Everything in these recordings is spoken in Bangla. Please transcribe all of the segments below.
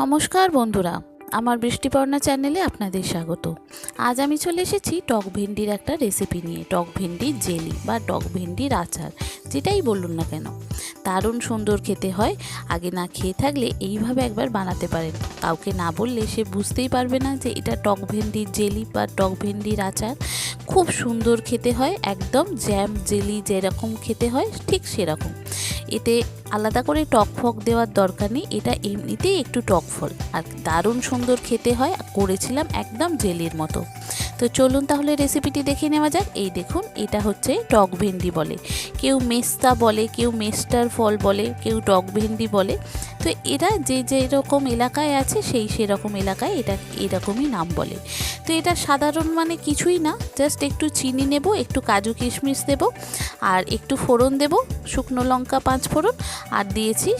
নমস্কার বন্ধুরা, আমার বৃষ্টিপর্ণা চ্যানেলে আপনাদের স্বাগত। আজ আমি চলে এসেছি টক ভেন্ডির একটা রেসিপি নিয়ে, টক ভেন্ডির জেলি বা টক ভেন্ডির আচার, যেটাই বলুন না কেন। দারুণ সুন্দর খেতে হয়, আগে না খেয়ে থাকলে এইভাবে একবার বানাতে পারেন। কাউকে না বললে সে বুঝতেই পারবে না যে এটা টক ভেন্ডির জেলি বা টক ভেন্ডির আচার। খুব সুন্দর খেতে হয়, একদম জ্যাম জেলি যেরকম খেতে হয়, ঠিক সেরকম। এতে আলাদা করে টক ফক দেওয়ার দরকার নেই, এটা এমনিতেই একটু টক ফল। আর দারুণ সুন্দর খেতে হয় করেছিলাম একদম জেলির মতো। তো চলুন তাহলে রেসিপিটি দেখে নেওয়া যাক। এই দেখুন, এটা হচ্ছে টক ভেন্ডি বলে। কেউ মেস্তা বলে, কেউ মেস্টার ফল বলে, কেউ টক ভেন্ডি বলে। তো এরা যে যেরকম এলাকায় আছে, সেই সেরকম এলাকায় এটা এরকমই নাম বলে। তো এটা সাধারণ মানে কিছুই না, জাস্ট একটু চিনি নেব, একটু কাজু কিশমিশ দেব, আর একটু ফোড়ন দেব, শুকনো লঙ্কা পাঁচ ফোড়ন আর দিয়েছি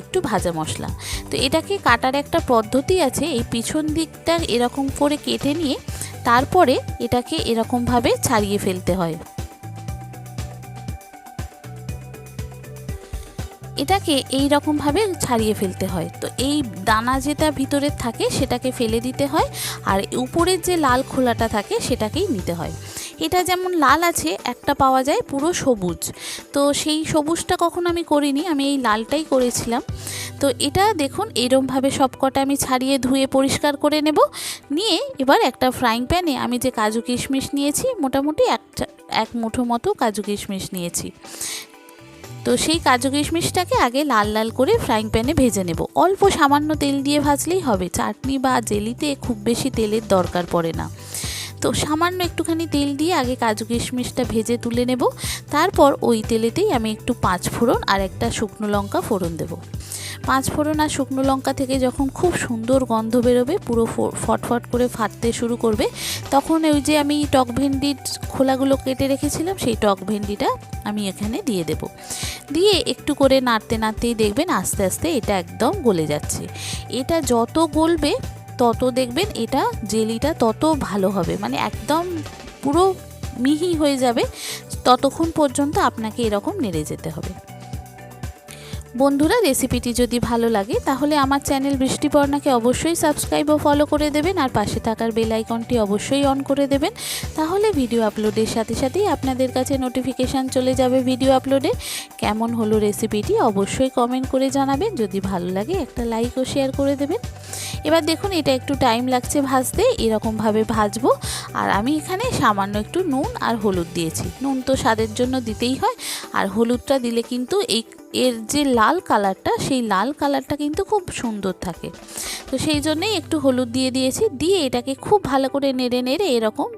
একটু ভাজা মশলা। তো এটাকে কাটার একটা পদ্ধতি আছে, এই পিছন দিকটা এরকম করে কেটে নিয়ে তারপরে এটাকে এরকমভাবে ছাড়িয়ে ফেলতে হয়। এটাকে এই রকমভাবে ছাড়িয়ে ফেলতে হয়। তো এই দানা যেটা ভিতরে থাকে সেটাকে ফেলে দিতে হয় আর উপরের যে লাল খোলাটা থাকে সেটাকেই নিতে হয়। এটা যেমন লাল আছে, একটা পাওয়া যায় পুরো সবুজ। তো সেই সবুজটা কখন আমি করিনি, আমি এই লালটাই করেছিলাম। তো এটা দেখুন এরমভাবে সবকটা আমি ছাড়িয়ে ধুয়ে পরিষ্কার করে নেব। নিয়ে এবার একটা ফ্রাইং প্যানে আমি যে কাজু কিশমিশ নিয়েছি, মোটামুটি একটা, এক মুঠো মতো কাজু কিশমিশ নিয়েছি। তো সেই কাজু কিশমিশটাকে আগে লাল লাল করে ফ্রাইং প্যানে ভেজে নেব। অল্প সামান্য তেল দিয়ে ভাজলেই হবে। চাটনি বা জেলিতে খুব বেশি তেলের দরকার পড়ে না। তো সামান্য একটুখানি তেল দিয়ে আগে কাজু কিশমিশটা ভেজে তুলে নেব। তারপর ওই তেলেতেই আমি একটু পাঁচ ফোড়ন আর একটা শুকনো লঙ্কা ফোড়ন দেব। পাঁচ ফোড়ন আর শুকনো লঙ্কা থেকে যখন খুব সুন্দর গন্ধ বেরোবে, পুরো ফটফট করে ফাটতে শুরু করবে, তখন ওই যে আমি টক ভেন্ডির খোলাগুলো কেটে রেখেছিলাম, সেই টক ভেন্ডিটা আমি এখানে দিয়ে দেব। দিয়ে একটু করে নাড়তে নাড়তেই দেখবেন আস্তে আস্তে এটা একদম গলে যাচ্ছে। এটা যত গলবে তত দেখবেন এটা জেলিটা তত ভালো হবে। মানে একদম পুরো মিহি হয়ে যাবে। ততক্ষণ পর্যন্ত আপনাকে এরকম নেড়ে যেতে হবে। বন্ধুরা, রেসিপিটি যদি ভালো লাগে, তাহলে আমার চ্যানেল বৃষ্টিপর্ণাকে অবশ্যই সাবস্ক্রাইব ও ফলো করে দেবেন, আর পাশে থাকার বেল আইকনটি অবশ্যই অন করে দেবেন। তাহলে ভিডিও আপলোডের সাথে সাথেই আপনাদের কাছে নোটিফিকেশান চলে যাবে ভিডিও আপলোডে। কেমন হলো রেসিপিটি অবশ্যই কমেন্ট করে জানাবেন, যদি ভালো লাগে একটা লাইক ও শেয়ার করে দেবেন। এবার দেখুন, এটা একটু টাইম লাগছে ভাজতে, এরকমভাবে ভাজবো। আর আমি এখানে সামান্য একটু নুন আর হলুদ দিয়েছি। নুন তো স্বাদের জন্য দিতেই হয়, আর হলুদটা দিলে কিন্তু এই এর যে লাল কালারটা, সেই লাল কালারটা কিন্তু খুব সুন্দর থাকে। তো সেই জন্যেই একটু হলুদ দিয়ে দিয়েছি, দিয়ে এটাকে খুব ভালো করে নেড়ে নেড়ে এরকম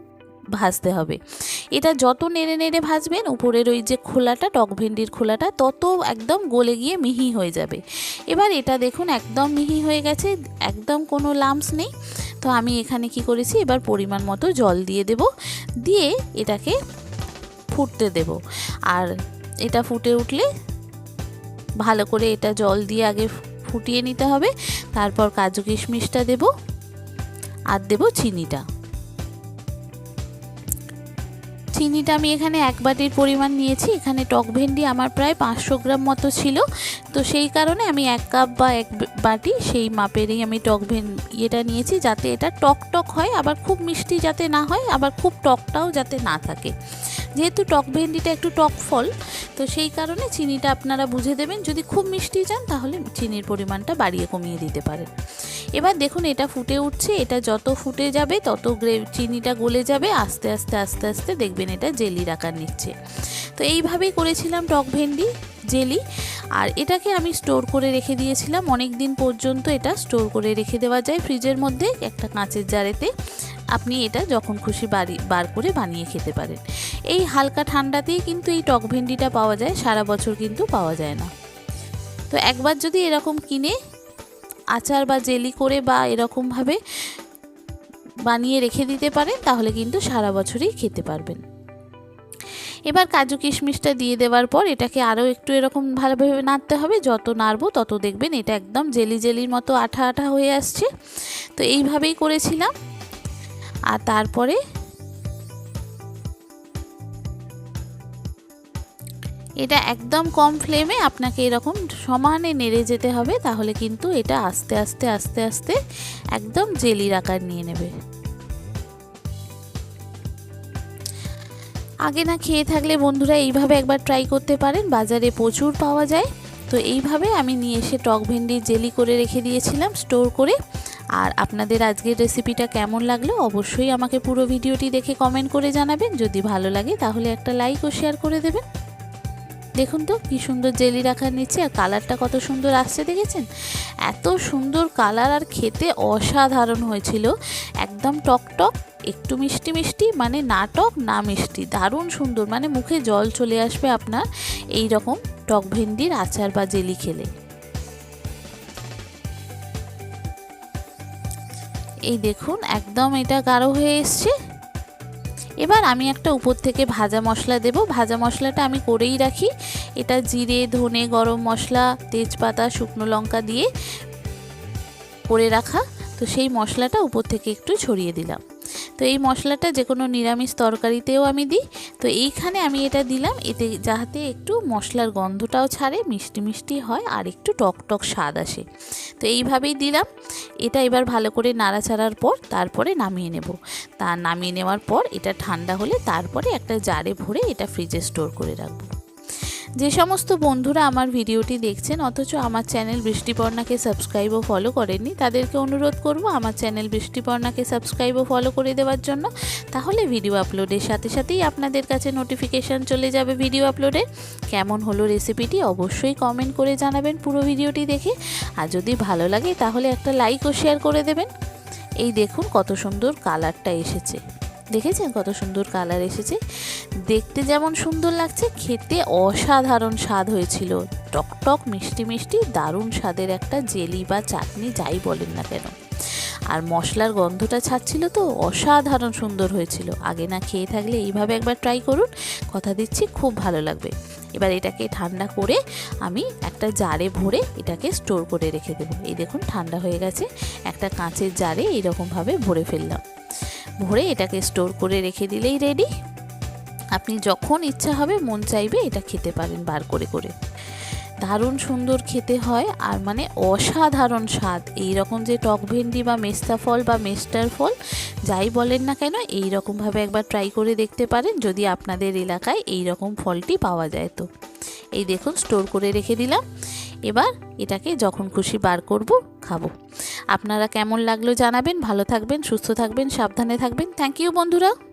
ভাজতে হবে। এটা যত নেড়ে নেড়ে ভাজবেন, উপরের ওই যে খোলাটা, টক ভেন্ডির খোলাটা, তত একদম গলে গিয়ে মিহি হয়ে যাবে। এবার এটা দেখুন একদম মিহি হয়ে গেছে, একদম কোনো লামস নেই। তো আমি এখানে কি করেছি, এবার পরিমাণ মতো জল দিয়ে দেব, দিয়ে এটাকে ফুটতে দেব। আর এটা ফুটে উঠলে ভালো করে এটা জল দিয়ে আগে ফুটিয়ে নিতে হবে। তারপর কাজু কিশমিশটা দেব আর দেব চিনিটা। চিনিটা আমি এখানে এক বাটির পরিমাণ নিয়েছি। এখানে টক ভেন্ডি আমার প্রায় পাঁচশো গ্রাম মতো ছিল। তো সেই কারণে আমি এক কাপ বা এক বাটি সেই মাপেরই আমি টক ভেন ইয়েটা নিয়েছি যাতে এটা টক টক হয়, আবার খুব মিষ্টি যাতে না হয়, আবার খুব টকটাও যাতে না থাকে। যেহেতু টক ভেন্ডিটা একটু টক ফল, তো সেই কারণে চিনিটা আপনারা বুঝে দেবেন। যদি খুব মিষ্টি চান, তাহলে চিনির পরিমাণটা বাড়িয়ে কমিয়ে দিতে পারেন। এবার দেখুন, এটা ফুটে উঠছে, এটা যত ফুটে যাবে, তত গ্রে চিনিটা গলে যাবে, আস্তে আস্তে আস্তে আস্তে দেখবেন এটা জেলির আকার নিচ্ছে। তো এইভাবেই করেছিলাম টক ভেন্ডি, জেলি। আর এটাকে আমি স্টোর করে রেখে দিয়েছিলাম। অনেক দিন পর্যন্ত এটা স্টোর করে রেখে দেওয়া যায় ফ্রিজের মধ্যে একটা কাঁচের জারেতে। আপনি এটা যখন খুশি বাড়ি, বার করে বানিয়ে খেতে পারেন। এই হালকা ঠান্ডাতেই কিন্তু এই টক ভেন্ডিটা পাওয়া যায়, সারা বছর কিন্তু পাওয়া যায় না। তো একবার যদি এরকম কিনে আচার বা জেলি করে বা এরকমভাবে বানিয়ে রেখে দিতে পারেন, তাহলে কিন্তু সারা বছরই খেতে পারবেন। এবার কাজু কিশমিশটা দিয়ে দেওয়ার পর এটাকে আরও একটু এরকম ভালোভাবে নাড়তে হবে। যত নাড়বো তত দেখবেন এটা একদম জেলি জেলির মতো আঠা আঠা হয়ে আসছে। তো এইভাবেই করেছিলাম। আর তারপরে এটা একদম কম ফ্লেমে আপনাকে এরকম সমানে নেড়ে যেতে হবে, তাহলে কিন্তু এটা আস্তে আস্তে আস্তে আস্তে একদম জেলির আকার নিয়ে নেবে। আগে না খেয়ে থাকলে বন্ধুরা এইভাবে একবার ট্রাই করতে পারেন, বাজারে প্রচুর পাওয়া যায়। তো এইভাবে আমি নিয়ে এসে টক ভেন্ডির জেলি করে রেখে দিয়েছিলাম স্টোর করে। আর আপনাদের আজকের রেসিপিটা কেমন লাগল অবশ্যই আমাকে পুরো ভিডিওটি দেখে কমেন্ট করে জানাবেন। যদি ভালো লাগে তাহলে একটা লাইক ও শেয়ার করে দেবেন। দেখুন তো, কি সুন্দর জেলি রাখার নিচ্ছে আর কালারটা কত সুন্দর আসছে, দেখেছেন? এত সুন্দর কালার আর খেতে অসাধারণ হয়েছিল। একদম টক টক, একটু মিষ্টি মিষ্টি মানে না টক, না মিষ্টি, দারুণ সুন্দর মানে মুখে জল চলে আসবে আপনার। এই রকম টক ভেন্ডির আচার বা জেলি খেলে। এই দেখুন, একদম এটা গাঢ় হয়ে এসছে। এবার আমি একটা উপর থেকে ভাজা মশলা দেব। ভাজা মশলাটা আমি করেই রাখি। এটা জিরে, ধনে, গরম মশলা, তেজপাতা, শুকনো লঙ্কা দিয়ে করে রাখা। তো সেই মশলাটা উপর থেকে একটু ছড়িয়ে দিলাম। তো এই মশলাটা যে কোনো নিরামিষ তরকারিতেও আমি দিই। তো এইখানে আমি এটা দিলাম, এতে যাতে একটু মশলার গন্ধটাও ছাড়ে, মিষ্টি মিষ্টি হয় আর একটু টক টক স্বাদ আসে। তো এইভাবেই দিলাম। এটা এবার ভালো করে নাড়াচাড়ার পর তারপরে নামিয়ে নেব। তা নামিয়ে নেওয়ার পর এটা ঠান্ডা হলে তারপরে একটা জারে ভরে এটা ফ্রিজে স্টোর করে রাখব। যে সমস্ত বন্ধুরা আমার ভিডিওটি দেখছেন, অথচ আমার চ্যানেল বৃষ্টিপর্ণাকে সাবস্ক্রাইব ও ফলো করেননি, তাদেরকে অনুরোধ করব আমার চ্যানেল বৃষ্টিপর্ণাকে সাবস্ক্রাইব ও ফলো করে দেওয়ার জন্য। তাহলে ভিডিও আপলোডের সাথে সাথেই আপনাদের কাছে নোটিফিকেশান চলে যাবে ভিডিও আপলোডে কেমন হলো রেসিপিটি অবশ্যই কমেন্ট করে জানাবেন পুরো ভিডিওটি দেখে। আর যদি ভালো লাগে তাহলে একটা লাইক ও শেয়ার করে দেবেন। এই দেখুন কত সুন্দর কালারটা এসেছে। দেখেছেন কত সুন্দর কালার এসেছে? দেখতে যেমন সুন্দর লাগছে, খেতে অসাধারণ স্বাদ হয়েছিল। টকটক মিষ্টি মিষ্টি, দারুণ স্বাদের একটা জেলি বা চাটনি যাই বলেন না কেন। আর মশলার গন্ধটা ছাড়ছিল তো, অসাধারণ সুন্দর হয়েছিল। আগে না খেয়ে থাকলে এইভাবে একবার ট্রাই করুন, কথা দিচ্ছি, খুব ভালো লাগবে। এবার এটাকে ঠান্ডা করে আমি একটা জারে ভরে এটাকে স্টোর করে রেখে দেবো। এই দেখুন, ঠান্ডা হয়ে গেছে, একটা কাঁচের জারে এইরকমভাবে ভরে ফেললাম। ভরে এটাকে স্টোর করে রেখে দিলেই রেডি আপনি যখন ইচ্ছা হবে, মন চাইবে এটা খেতে পারেন বার করে করে। দারুণ সুন্দর খেতে হয় আর মানে অসাধারণ স্বাদ। এই রকম যে টক ভেন্ডি বা মেস্তা ফল বা মেস্টার ফল, যাই বলেন না কেন এই রকমভাবে একবার ট্রাই করে দেখতে পারেন, যদি আপনাদের এলাকায় এই রকম ফলটি পাওয়া যায় তো। এই দেখুন স্টোর করে রেখে দিলাম। এবার এটাকে যখন খুশি বার করব, খাব। আপনারা কেমন লাগল জানাবেন ভালো থাকবেন সুস্থ থাকবেন সাবধানে থাকবেন। থ্যাংক ইউ বন্ধুরা।